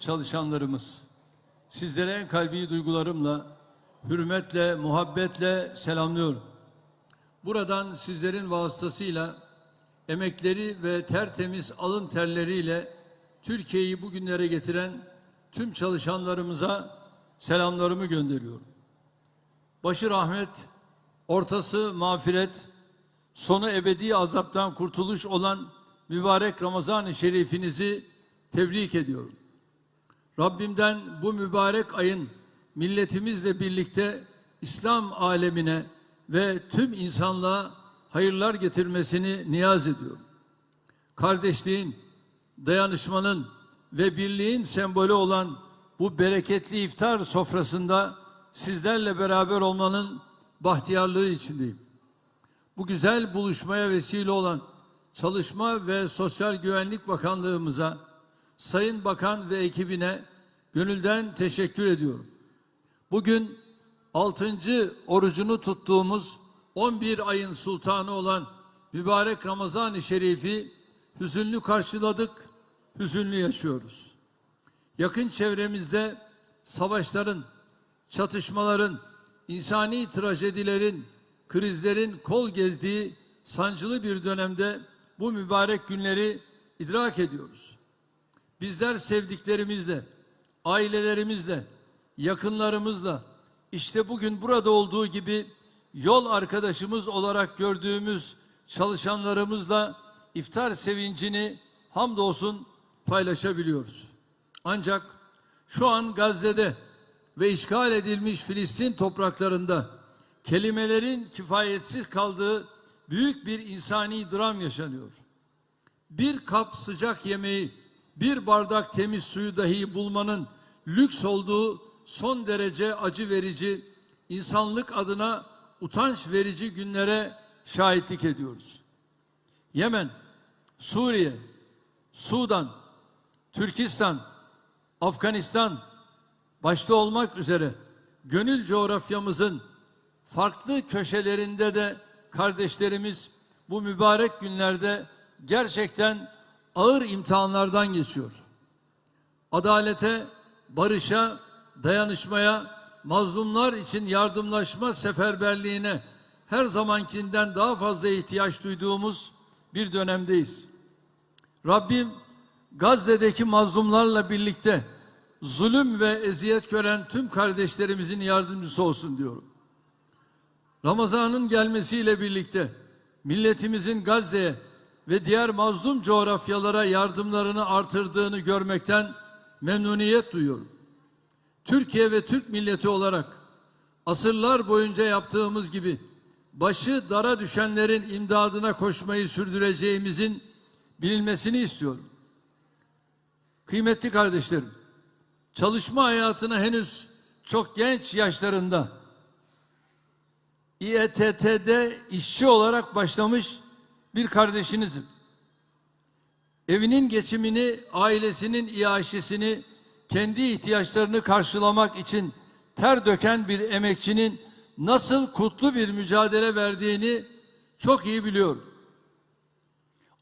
çalışanlarımız, sizlere en kalbi duygularımla, hürmetle, muhabbetle selamlıyorum. Buradan sizlerin vasıtasıyla emekleri ve tertemiz alın terleriyle Türkiye'yi bugünlere getiren tüm çalışanlarımıza selamlarımı gönderiyorum. Başı rahmet, ortası mağfiret, sonu ebedi azaptan kurtuluş olan mübarek Ramazan-ı Şerifinizi tebrik ediyorum. Rabbimden bu mübarek ayın milletimizle birlikte İslam alemine ve tüm insanlığa hayırlar getirmesini niyaz ediyorum. Kardeşliğin, dayanışmanın ve birliğin sembolü olan bu bereketli iftar sofrasında sizlerle beraber olmanın bahtiyarlığı içindeyim. Bu güzel buluşmaya vesile olan Çalışma ve Sosyal Güvenlik Bakanlığımıza, Sayın Bakan ve ekibine gönülden teşekkür ediyorum. Bugün 6. orucunu tuttuğumuz 11 ayın sultanı olan mübarek Ramazan-ı Şerif'i hüzünlü karşıladık, hüzünlü yaşıyoruz. Yakın çevremizde savaşların, çatışmaların, insani trajedilerin, krizlerin kol gezdiği sancılı bir dönemde bu mübarek günleri idrak ediyoruz. Bizler sevdiklerimizle, ailelerimizle, yakınlarımızla, işte bugün burada olduğu gibi yol arkadaşımız olarak gördüğümüz çalışanlarımızla iftar sevincini hamdolsun paylaşabiliyoruz. Ancak şu an Gazze'de ve işgal edilmiş Filistin topraklarında kelimelerin kifayetsiz kaldığı büyük bir insani dram yaşanıyor. Bir kap sıcak yemeği, bir bardak temiz suyu dahi bulmanın lüks olduğu son derece acı verici, insanlık adına utanç verici günlere şahitlik ediyoruz. Yemen, Suriye, Sudan, Türkistan, Afganistan başta olmak üzere gönül coğrafyamızın farklı köşelerinde de kardeşlerimiz bu mübarek günlerde gerçekten ağır imtihanlardan geçiyor. Adalete, barışa, dayanışmaya, mazlumlar için yardımlaşma seferberliğine her zamankinden daha fazla ihtiyaç duyduğumuz bir dönemdeyiz. Rabbim Gazze'deki mazlumlarla birlikte zulüm ve eziyet gören tüm kardeşlerimizin yardımcısı olsun diyorum. Ramazan'ın gelmesiyle birlikte milletimizin Gazze'ye ve diğer mazlum coğrafyalara yardımlarını artırdığını görmekten memnuniyet duyuyorum. Türkiye ve Türk milleti olarak asırlar boyunca yaptığımız gibi başı dara düşenlerin imdadına koşmayı sürdüreceğimizin bilinmesini istiyorum. Kıymetli kardeşlerim, çalışma hayatına henüz çok genç yaşlarında İETT'de işçi olarak başlamış bir kardeşinizim. Evinin geçimini, ailesinin iaşesini, kendi ihtiyaçlarını karşılamak için ter döken bir emekçinin nasıl kutlu bir mücadele verdiğini çok iyi biliyorum.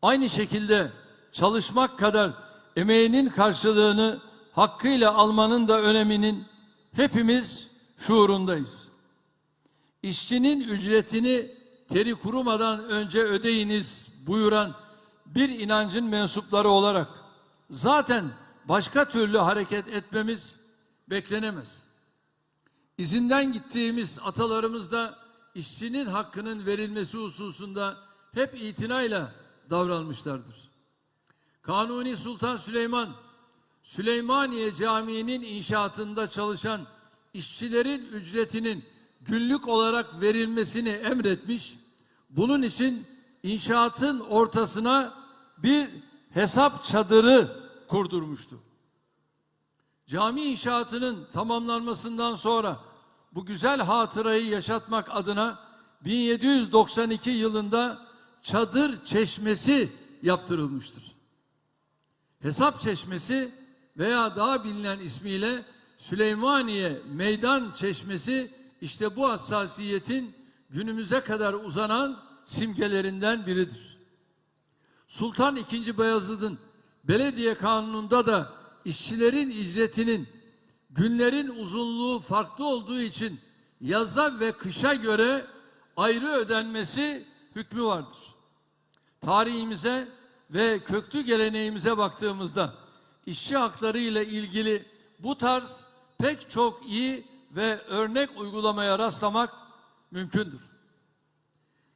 Aynı şekilde çalışmak kadar emeğinin karşılığını hakkıyla almanın da öneminin hepimiz şuurundayız. İşçinin ücretini teri kurumadan önce ödeyiniz buyuran bir inancın mensupları olarak zaten başka türlü hareket etmemiz beklenemez. İzinden gittiğimiz atalarımız da işçinin hakkının verilmesi hususunda hep itinayla davranmışlardır. Kanuni Sultan Süleyman, Süleymaniye Camii'nin inşaatında çalışan işçilerin ücretinin günlük olarak verilmesini emretmiş. Bunun için inşaatın ortasına bir hesap çadırı kurdurmuştu. Cami inşaatının tamamlanmasından sonra bu güzel hatırayı yaşatmak adına 1792 yılında çadır çeşmesi yaptırılmıştır. Hesap çeşmesi veya daha bilinen ismiyle Süleymaniye Meydan Çeşmesi işte bu hassasiyetin günümüze kadar uzanan simgelerinden biridir. Sultan II. Beyazıt'ın belediye kanununda da işçilerin ücretinin günlerin uzunluğu farklı olduğu için yaza ve kışa göre ayrı ödenmesi hükmü vardır. Tarihimize ve köklü geleneğimize baktığımızda işçi hakları ile ilgili bu tarz pek çok iyi ve örnek uygulamaya rastlamak mümkündür.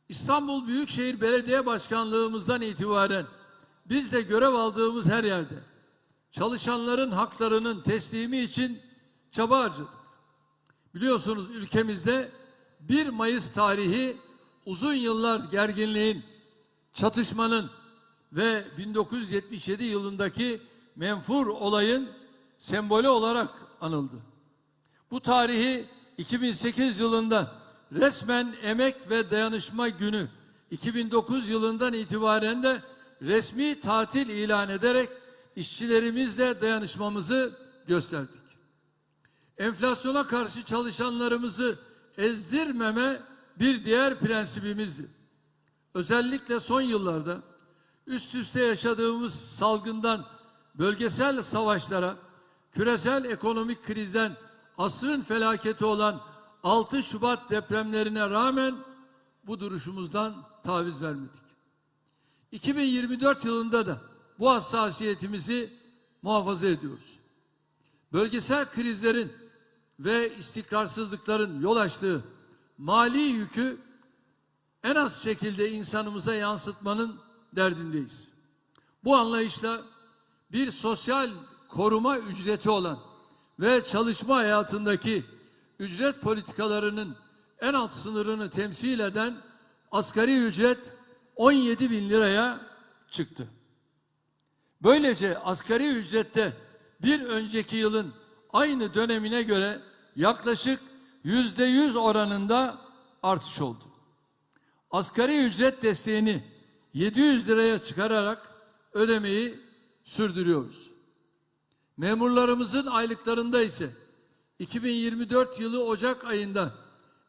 İstanbul Büyükşehir Belediye Başkanlığımızdan itibaren biz de görev aldığımız her yerde çalışanların haklarının teslimi için çaba harcadık. Biliyorsunuz ülkemizde 1 Mayıs tarihi uzun yıllar gerginliğin, çatışmanın ve 1977 yılındaki menfur olayın sembolü olarak anıldı. Bu tarihi 2008 yılında resmen Emek ve Dayanışma Günü 2009 yılından itibaren de resmi tatil ilan ederek işçilerimizle dayanışmamızı gösterdik. Enflasyona karşı çalışanlarımızı ezdirmeme bir diğer prensibimizdi. Özellikle son yıllarda üst üste yaşadığımız salgından bölgesel savaşlara, küresel ekonomik krizden asrın felaketi olan 6 Şubat depremlerine rağmen bu duruşumuzdan taviz vermedik. 2024 yılında da bu hassasiyetimizi muhafaza ediyoruz. Bölgesel krizlerin ve istikrarsızlıkların yol açtığı mali yükü en az şekilde insanımıza yansıtmanın derdindeyiz. Bu anlayışla bir sosyal koruma ücreti olan ve çalışma hayatındaki ücret politikalarının en alt sınırını temsil eden asgari ücret 17 bin liraya çıktı. Böylece asgari ücrette bir önceki yılın aynı dönemine göre yaklaşık yüzde yüz oranında artış oldu. Asgari ücret desteğini 700 liraya çıkararak ödemeyi sürdürüyoruz. Memurlarımızın aylıklarında ise 2024 yılı Ocak ayında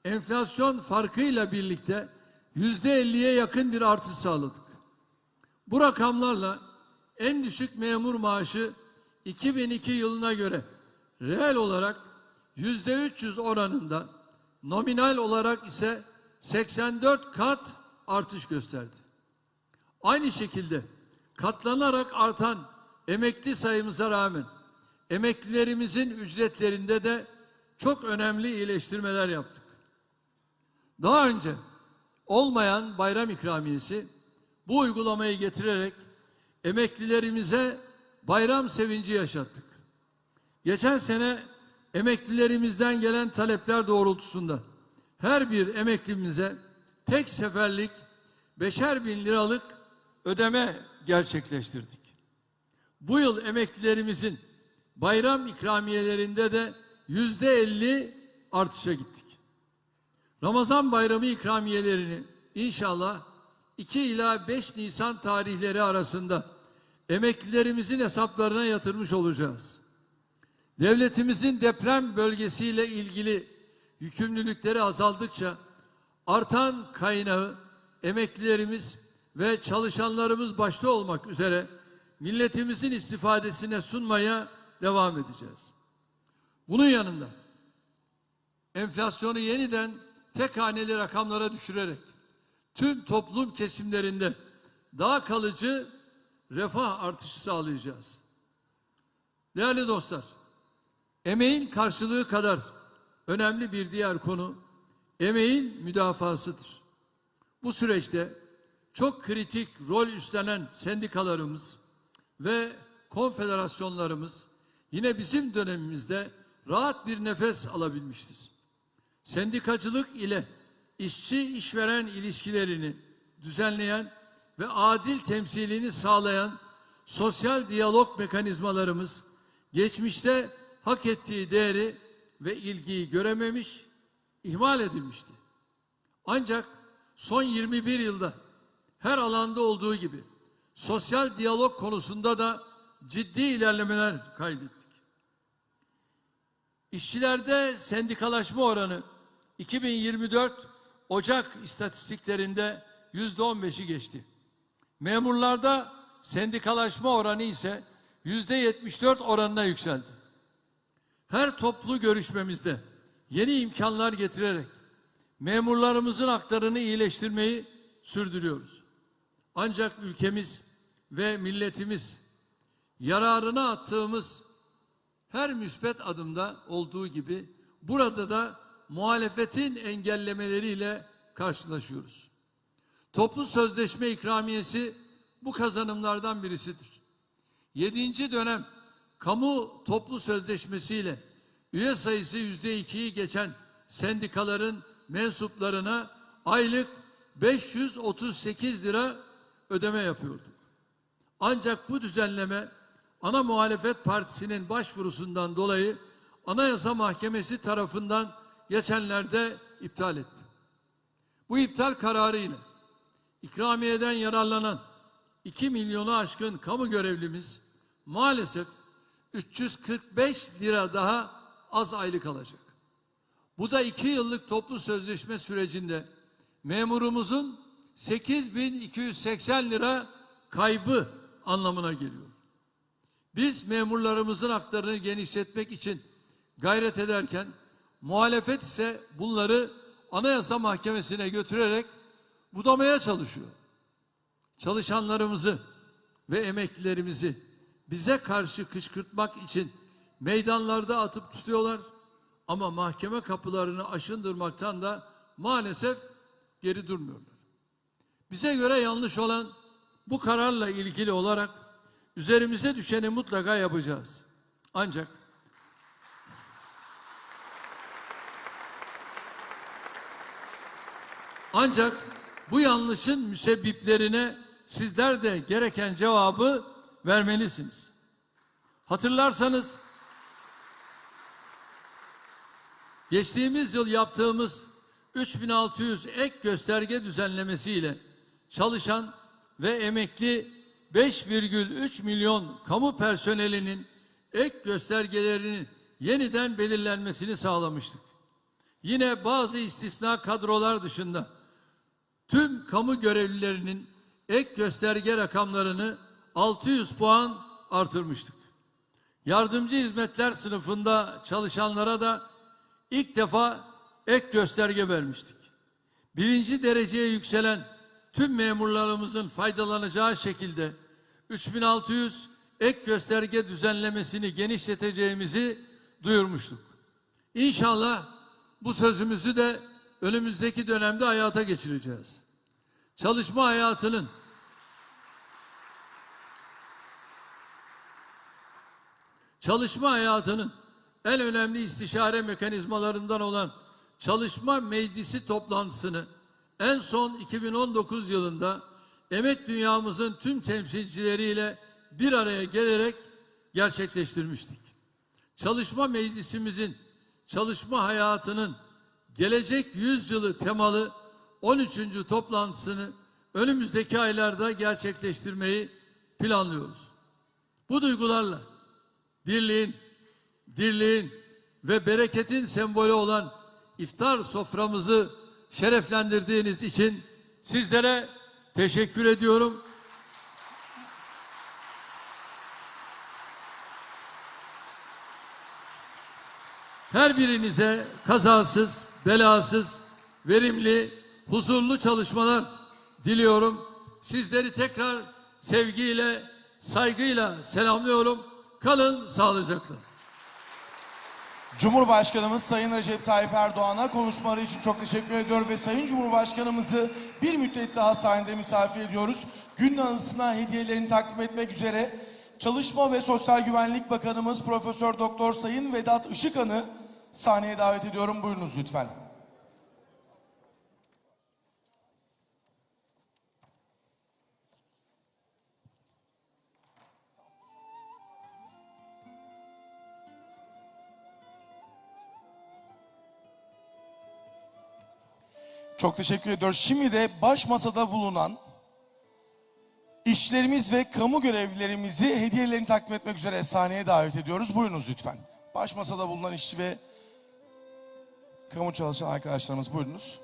enflasyon farkıyla birlikte yüzde elliye yakın bir artış sağladık. Bu rakamlarla en düşük memur maaşı 2002 yılına göre reel olarak yüzde 300 oranında nominal olarak ise 84 kat artış gösterdi. Aynı şekilde katlanarak artan emekli sayımıza rağmen emeklilerimizin ücretlerinde de çok önemli iyileştirmeler yaptık. Daha önce olmayan bayram ikramiyesi bu uygulamayı getirerek emeklilerimize bayram sevinci yaşattık. Geçen sene emeklilerimizden gelen talepler doğrultusunda her bir emeklimize tek seferlik beşer bin liralık ödeme gerçekleştirdik. Bu yıl emeklilerimizin bayram ikramiyelerinde de yüzde elli artışa gittik. Ramazan bayramı ikramiyelerini inşallah 2 ila 5 Nisan tarihleri arasında emeklilerimizin hesaplarına yatırmış olacağız. Devletimizin deprem bölgesiyle ilgili yükümlülükleri azaldıkça artan kaynağı emeklilerimiz ve çalışanlarımız başta olmak üzere milletimizin istifadesine sunmaya devam edeceğiz. Bunun yanında enflasyonu yeniden tek haneli rakamlara düşürerek tüm toplum kesimlerinde daha kalıcı refah artışı sağlayacağız. Değerli dostlar, emeğin karşılığı kadar önemli bir diğer konu emeğin müdafasıdır. Bu süreçte çok kritik rol üstlenen sendikalarımız ve konfederasyonlarımız yine bizim dönemimizde rahat bir nefes alabilmiştir. Sendikacılık ile işçi işveren ilişkilerini düzenleyen ve adil temsilini sağlayan sosyal diyalog mekanizmalarımız geçmişte hak ettiği değeri ve ilgiyi görememiş, ihmal edilmişti. Ancak son 21 yılda her alanda olduğu gibi sosyal diyalog konusunda da ciddi ilerlemeler kaydettik. İşçilerde sendikalaşma oranı 2024 Ocak istatistiklerinde yüzde on beşi geçti. Memurlarda sendikalaşma oranı ise yüzde 74 oranına yükseldi. Her toplu görüşmemizde yeni imkanlar getirerek memurlarımızın haklarını iyileştirmeyi sürdürüyoruz. Ancak ülkemiz ve milletimiz yararına attığımız her müspet adımda olduğu gibi burada da muhalefetin engellemeleriyle karşılaşıyoruz. Toplu sözleşme ikramiyesi bu kazanımlardan birisidir. Yedinci dönem kamu toplu sözleşmesiyle üye sayısı yüzde ikiyi geçen sendikaların mensuplarına aylık 538 lira ödeme yapıyorduk. Ancak bu düzenleme ana muhalefet partisinin başvurusundan dolayı Anayasa Mahkemesi tarafından geçenlerde iptal etti. Bu iptal kararıyla ikramiyeden yararlanan 2 milyonu aşkın kamu görevlimiz maalesef 345 lira daha az aylık alacak. Bu da 2 yıllık toplu sözleşme sürecinde memurumuzun 8280 lira kaybı anlamına geliyor. Biz memurlarımızın haklarını genişletmek için gayret ederken muhalefet ise bunları Anayasa Mahkemesi'ne götürerek budamaya çalışıyor. Çalışanlarımızı ve emeklilerimizi bize karşı kışkırtmak için meydanlarda atıp tutuyorlar ama mahkeme kapılarını aşındırmaktan da maalesef geri durmuyorlar. Bize göre yanlış olan bu kararla ilgili olarak üzerimize düşeni mutlaka yapacağız. Ancak ancak bu yanlışın müsebbiplerine sizler de gereken cevabı vermelisiniz. Hatırlarsanız geçtiğimiz yıl yaptığımız 3600 ek gösterge düzenlemesiyle çalışan ve emekli 5,3 milyon kamu personelinin ek göstergelerinin yeniden belirlenmesini sağlamıştık. Yine bazı istisna kadrolar dışında tüm kamu görevlilerinin ek gösterge rakamlarını 600 puan artırmıştık. Yardımcı hizmetler sınıfında çalışanlara da ilk defa ek gösterge vermiştik. Birinci dereceye yükselen tüm memurlarımızın faydalanacağı şekilde 3600 ek gösterge düzenlemesini genişleteceğimizi duyurmuştuk. İnşallah bu sözümüzü de önümüzdeki dönemde hayata geçireceğiz. Çalışma hayatının çalışma hayatının en önemli istişare mekanizmalarından olan çalışma meclisi toplantısını en son 2019 yılında emek dünyamızın tüm temsilcileriyle bir araya gelerek gerçekleştirmiştik. Çalışma meclisimizin çalışma hayatının gelecek yüzyılı temalı 13. toplantısını önümüzdeki aylarda gerçekleştirmeyi planlıyoruz. Bu duygularla birliğin, dirliğin ve bereketin sembolü olan iftar soframızı şereflendirdiğiniz için sizlere teşekkür ediyorum. Her birinize kazasız, belasız, verimli, huzurlu çalışmalar diliyorum. Sizleri tekrar sevgiyle, saygıyla selamlıyorum. Kalın sağlıcakla. Cumhurbaşkanımız Sayın Recep Tayyip Erdoğan'a konuşmaları için çok teşekkür ediyor ve Sayın Cumhurbaşkanımızı bir müddet daha sahnede misafir ediyoruz. Gün anısına hediyelerini takdim etmek üzere Çalışma ve Sosyal Güvenlik Bakanımız Profesör Doktor Sayın Vedat Işıkhan'ı sahneye davet ediyorum. Buyurunuz lütfen. Çok teşekkür ediyoruz. Şimdi de baş masada bulunan işçilerimiz ve kamu görevlilerimizi hediyelerini takdim etmek üzere sahneye davet ediyoruz. Buyurunuz lütfen. Baş masada bulunan işçi ve kamu çalışan arkadaşlarımız buyurunuz.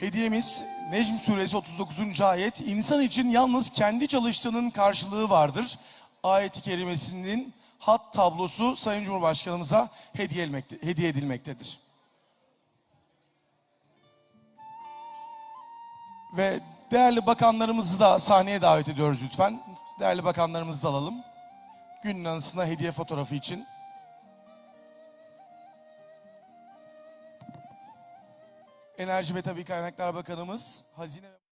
Hediyemiz Necm Suresi 39. ayet. İnsan için yalnız kendi çalıştığının karşılığı vardır. Ayeti kerimesinin hat tablosu Sayın Cumhurbaşkanımıza hediye, edilmekte, hediye edilmektedir. Ve değerli bakanlarımızı da sahneye davet ediyoruz lütfen. Değerli bakanlarımızı da alalım. Günün anısına hediye fotoğrafı için. Enerji ve Tabii Kaynaklar Bakanımız, Hazine